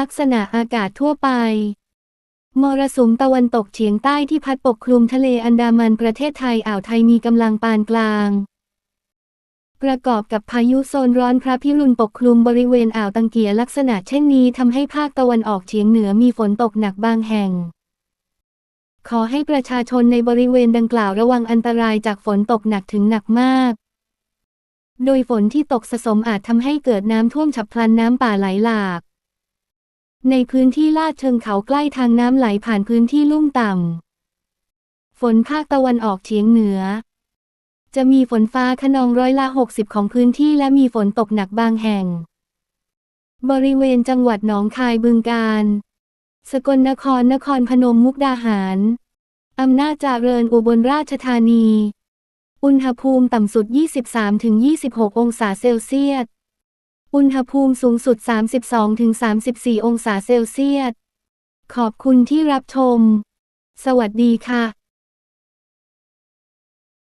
ลักษณะอากาศทั่วไป มรสุมตะวันตกเฉียงใต้ที่พัดปกคลุมทะเลอันดามันประเทศไทยอ่าวไทยมีกำลังปานกลาง ประกอบกับพายุโซนร้อนพระพิรุณปกคลุมบริเวณอ่าวตังเกียลักษณะเช่นนี้ทำให้ภาคตะวันออกเฉียงเหนือมีฝนตกหนักบางแห่ง ขอให้ประชาชนในบริเวณดังกล่าวระวังอันตรายจากฝนตกหนักถึงหนักมากโดยฝนที่ตกสะสมอาจทำให้เกิดน้ำท่วมฉับพลันน้ำป่าไหลหลาก ในพื้นที่ลาดเชิงเขาใกล้ทางน้ำไหลผ่านพื้นที่ลุ่มต่ำ ฝนภาคตะวันออกเฉียงเหนือ จะมีฝนฟ้าขนองร้อยละ 60 ของพื้นที่และมีฝนตกหนักบางแห่ง บริเวณจังหวัดหนองคายบึงกาฬสกลนครนครพนมมุกดาหาร อำนาจเจริญอุบลราชธานี อุณหภูมิต่ำสุด 23-26 องศาเซลเซียส อุณหภูมิสูงสุด 32-34 องศาเซลเซียส ขอบคุณที่รับชม สวัสดีค่ะ